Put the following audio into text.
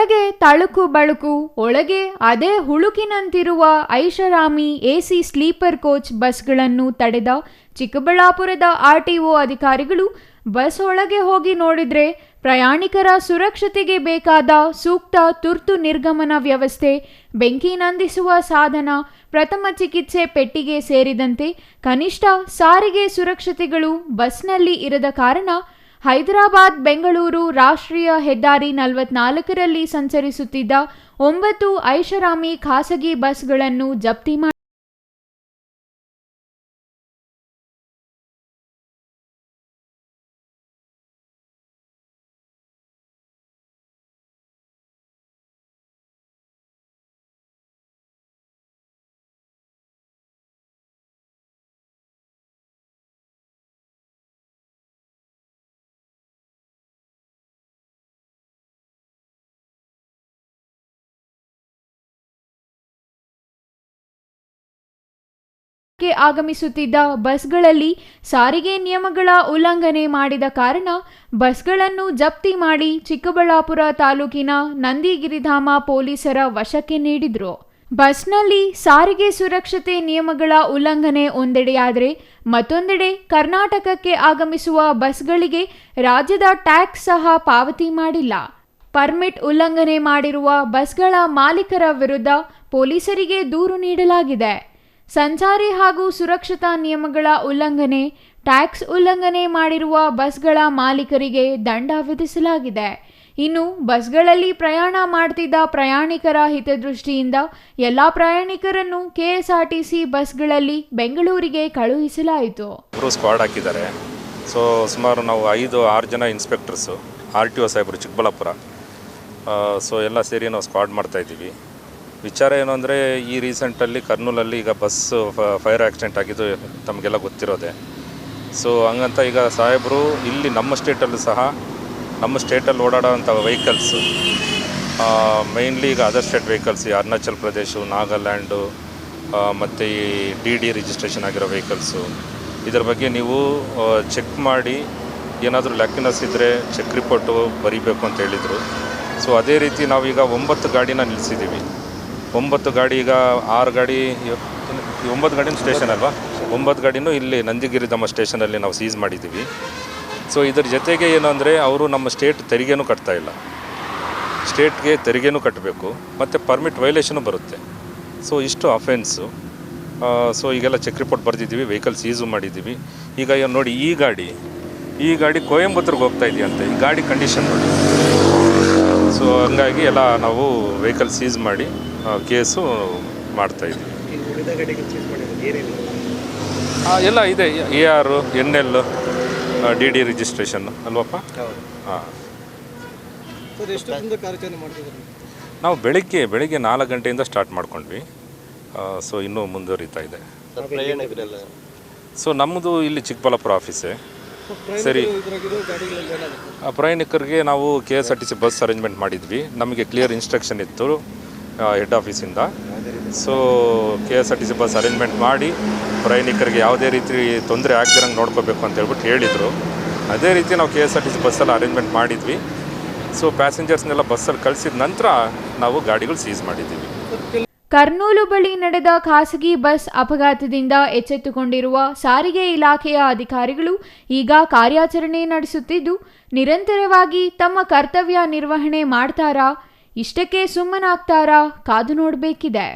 ಹೊರಗೆ ತಳುಕು ಬಳುಕು, ಒಳಗೆ ಅದೇ ಹುಳುಕಿನಂತಿರುವ ಐಷಾರಾಮಿ ಎಸಿ ಸ್ಲೀಪರ್ ಕೋಚ್ ಬಸ್ಗಳನ್ನು ತಡೆದ ಚಿಕ್ಕಬಳ್ಳಾಪುರದ ಆರ್ಟಿಒ ಅಧಿಕಾರಿಗಳು, ಬಸ್ ಒಳಗೆ ಹೋಗಿ ನೋಡಿದ್ರೆ ಪ್ರಯಾಣಿಕರ ಸುರಕ್ಷತೆಗೆ ಬೇಕಾದ ಸೂಕ್ತ ತುರ್ತು ನಿರ್ಗಮನ ವ್ಯವಸ್ಥೆ, ಬೆಂಕಿ ನಂದಿಸುವ ಸಾಧನ, ಪ್ರಥಮ ಚಿಕಿತ್ಸೆ ಪೆಟ್ಟಿಗೆ ಸೇರಿದಂತೆ ಕನಿಷ್ಠ ಸಾರಿಗೆ ಸುರಕ್ಷತೆಗಳು ಬಸ್ನಲ್ಲಿ ಇರದ ಕಾರಣ ಹೈದರಾಬಾದ್ ಬೆಂಗಳೂರು ರಾಷ್ಟ್ರೀಯ ಹೆದ್ದಾರಿ ನಲವತ್ನಾಲ್ಕರಲ್ಲಿ ಸಂಚರಿಸುತ್ತಿದ್ದ ಒಂಬತ್ತು ಐಷಾರಾಮಿ ಖಾಸಗಿ ಬಸ್ಗಳನ್ನು ಜಪ್ತಿ ಮಾಡಿ ಕ್ಕೆ ಆಗಮಿಸುತ್ತಿದ್ದ ಬಸ್ಗಳಲ್ಲಿ ಸಾರಿಗೆ ನಿಯಮಗಳ ಉಲ್ಲಂಘನೆ ಮಾಡಿದ ಕಾರಣ ಬಸ್ಗಳನ್ನು ಜಪ್ತಿ ಮಾಡಿ ಚಿಕ್ಕಬಳ್ಳಾಪುರ ತಾಲೂಕಿನ ನಂದಿಗಿರಿಧಾಮ ಪೊಲೀಸರ ವಶಕ್ಕೆ ನೀಡಿದ್ರು. ಬಸ್ನಲ್ಲಿ ಸಾರಿಗೆ ಸುರಕ್ಷತೆ ನಿಯಮಗಳ ಉಲ್ಲಂಘನೆ ಒಂದೆಡೆಯಾದರೆ ಮತ್ತೊಂದೆಡೆ ಕರ್ನಾಟಕಕ್ಕೆ ಆಗಮಿಸುವ ಬಸ್ಗಳಿಗೆ ರಾಜ್ಯದ ಟ್ಯಾಕ್ಸ್ ಸಹ ಪಾವತಿ ಮಾಡಿಲ್ಲ. ಪರ್ಮಿಟ್ ಉಲ್ಲಂಘನೆ ಮಾಡಿರುವ ಬಸ್ಗಳ ಮಾಲೀಕರ ವಿರುದ್ಧ ಪೊಲೀಸರಿಗೆ ದೂರು ನೀಡಲಾಗಿದೆ. ಸಂಚಾರಿ ಹಾಗೂ ಸುರಕ್ಷತಾ ನಿಯಮಗಳ ಉಲ್ಲಂಘನೆ, ಟ್ಯಾಕ್ಸ್ ಉಲ್ಲಂಘನೆ ಮಾಡಿರುವ ಬಸ್ಗಳ ಮಾಲೀಕರಿಗೆ ದಂಡ ವಿಧಿಸಲಾಗಿದೆ. ಇನ್ನು ಬಸ್ಗಳಲ್ಲಿ ಪ್ರಯಾಣ ಮಾಡ್ತಿದ್ದ ಪ್ರಯಾಣಿಕರ ಹಿತದೃಷ್ಟಿಯಿಂದ ಎಲ್ಲ ಪ್ರಯಾಣಿಕರನ್ನು ಕೆಎಸ್ಆರ್ಟಿಸಿ ಬಸ್ಗಳಲ್ಲಿ ಬೆಂಗಳೂರಿಗೆ ಕಳುಹಿಸಲಾಯಿತು. ಸ್ಕ್ವಾಡ್ ಹಾಕಿದ್ದಾರೆ. ಸೊ, ಸುಮಾರು ನಾವು ಐದು, ಆರು ಜನ ಇನ್ಸ್ಪೆಕ್ಟರ್ಸು, ಆರ್ ಟಿ ಒ ಸಾಹೇಬರು ಚಿಕ್ಕಬಳ್ಳಾಪುರ. ಸೊ, ಎಲ್ಲ ಸೇರಿ ನಾವು ಸ್ಕ್ವಾಡ್ ಮಾಡ್ತಾಯಿದ್ದೀವಿ ವಿಚಾರ ಏನು ಅಂದರೆ, ಈ ರೀಸೆಂಟಲ್ಲಿ ಕರ್ನೂಲಲ್ಲಿ ಈಗ ಬಸ್ ಫೈರ್ ಆಕ್ಸಿಡೆಂಟ್ ಆಗಿದ್ದು ತಮಗೆಲ್ಲ ಗೊತ್ತಿರೋದೆ. ಸೊ ಹಂಗಂತ ಈಗ ಸಾಹೇಬರು, ಇಲ್ಲಿ ನಮ್ಮ ಸ್ಟೇಟಲ್ಲೂ ಸಹ, ನಮ್ಮ ಸ್ಟೇಟಲ್ಲಿ ಓಡಾಡೋವಂಥ ವೆಹಿಕಲ್ಸು ಮೈನ್ಲಿ ಈಗ ಅದರ್ ಸ್ಟೇಟ್ ವೆಹಿಕಲ್ಸ್ ಈ ಅರುಣಾಚಲ್ ಪ್ರದೇಶ, ನಾಗಾಲ್ಯಾಂಡು ಮತ್ತು ಈ ಡಿ ಡಿ ರಿಜಿಸ್ಟ್ರೇಷನ್ ಆಗಿರೋ ವೆಹಿಕಲ್ಸು ಇದರ ಬಗ್ಗೆ ನೀವು ಚೆಕ್ ಮಾಡಿ, ಏನಾದರೂ ಲ್ಯಾಕಿನಸ್ ಇದ್ದರೆ ಚೆಕ್ ರಿಪೋರ್ಟು ಬರೀಬೇಕು ಅಂತ ಹೇಳಿದರು. ಸೊ ಅದೇ ರೀತಿ ನಾವೀಗ ಒಂಬತ್ತು ಗಾಡಿನ ನಿಲ್ಲಿಸಿದ್ದೀವಿ ಒಂಬತ್ತು ಗಾಡಿ, ಈಗ ಆರು ಗಾಡಿ ಒಂಬತ್ತು ಗಾಡಿನ ಸ್ಟೇಷನ್ ಅಲ್ವಾ? ಒಂಬತ್ತು ಗಾಡಿನೂ ಇಲ್ಲಿ ನಂದಿಗಿರಿಧಾಮ ಸ್ಟೇಷನಲ್ಲಿ ನಾವು ಸೀಸ್ ಮಾಡಿದ್ದೀವಿ. ಸೊ ಇದ್ರ ಜೊತೆಗೆ ಏನು ಅಂದರೆ ಅವರು ನಮ್ಮ ಸ್ಟೇಟ್ ತೆರಿಗೆನೂ ಕಟ್ತಾ ಇಲ್ಲ. ಸ್ಟೇಟ್ಗೆ ತೆರಿಗೆನೂ ಕಟ್ಟಬೇಕು ಮತ್ತು ಪರ್ಮಿಟ್ ವೈಲೇಷನು ಬರುತ್ತೆ. ಸೊ ಇಷ್ಟು ಅಫೆನ್ಸು ಸೊ ಈಗೆಲ್ಲ ಚೆಕ್ ರಿಪೋರ್ಟ್ ಬರೆದಿದ್ದೀವಿ ವೆಹಿಕಲ್ ಸೀಸು ಮಾಡಿದ್ದೀವಿ. ಈಗ ನೋಡಿ, ಈ ಗಾಡಿ ಈ ಗಾಡಿ ಕೋಯಂಬತ್ತೂರ್ಗೆ ಹೋಗ್ತಾ ಇದೆಯಂತೆ. ಈ ಗಾಡಿ ಕಂಡೀಷನ್ ನೋಡಿ. ಸೊ ಹಂಗಾಗಿ ಎಲ್ಲ ನಾವು ವೆಹಿಕಲ್ ಸೀಸ್ ಮಾಡಿ ಕೇಸು ಮಾಡ್ತಾ ಇದ್ವಿ. ಎಲ್ಲ ಇದೆ. A R N L D D registration. ಅಲ್ವಪ್ಪ? ಹಾಂ ನಾವು ಬೆಳಿಗ್ಗೆ ಬೆಳಿಗ್ಗೆ ನಾಲ್ಕು ಗಂಟೆಯಿಂದ ಸ್ಟಾರ್ಟ್ ಮಾಡ್ಕೊಂಡ್ವಿ. ಸೊ ಇನ್ನೂ ಮುಂದುವರಿತಾ ಇದೆ. ಸೊ ನಮ್ಮದು ಇಲ್ಲಿ ಚಿಕ್ಕಬಳ್ಳಾಪುರ ಆಫೀಸೇ. ಸರಿ. ಪ್ರಯಾಣಿಕರಿಗೆ ನಾವು K S R T C bus arrangement ಮಾಡಿದ್ವಿ. ನಮಗೆ ಕ್ಲಿಯರ್ ಇನ್ಸ್ಟ್ರಕ್ಷನ್ ಇತ್ತು. ಹೆಡ್ ಆಫೀಸಿಂದ so K S R T C bus arrangement ಮಾಡಿ ಪ್ರಯಾಣಿಕರಿಗೆ ಯಾವುದೇ ರೀತಿ ತೊಂದರೆ ಆಗದಿರಂಗೆ ನೋಡ್ಕೋಬೇಕು ಅಂತ ಹೇಳ್ಬಿಟ್ಟು ಹೇಳಿದರು. ಅದೇ ರೀತಿ ನಾವು K S R T C ಬಸ್ಸಲ್ಲಿ ಅರೇಂಜ್ಮೆಂಟ್ ಮಾಡಿದ್ವಿ. ಸೊ ಪ್ಯಾಸೆಂಜರ್ಸ್ನೆಲ್ಲ ಬಸ್ಸಲ್ಲಿ ಕಳಿಸಿದ ನಂತರ ನಾವು ಗಾಡಿಗಳು ಸೀಸ್ ಮಾಡಿದ್ದೀವಿ. ಕರ್ನೂಲು ಬಳಿ ನಡೆದ ಖಾಸಗಿ ಬಸ್ ಅಪಘಾತದಿಂದ ಎಚ್ಚೆತ್ತುಕೊಂಡಿರುವ ಸಾರಿಗೆ ಇಲಾಖೆಯ ಅಧಿಕಾರಿಗಳು ಈಗ ಕಾರ್ಯಾಚರಣೆ ನಡೆಸುತ್ತಿದ್ದು, ನಿರಂತರವಾಗಿ ತಮ್ಮ ಕರ್ತವ್ಯ ನಿರ್ವಹಣೆ ಮಾಡ್ತಾರಾ ಇಷ್ಟಕ್ಕೆ ಸುಮ್ಮನಾಗ್ತಾರಾ? ಕಾದು ನೋಡಬೇಕಿದೆ.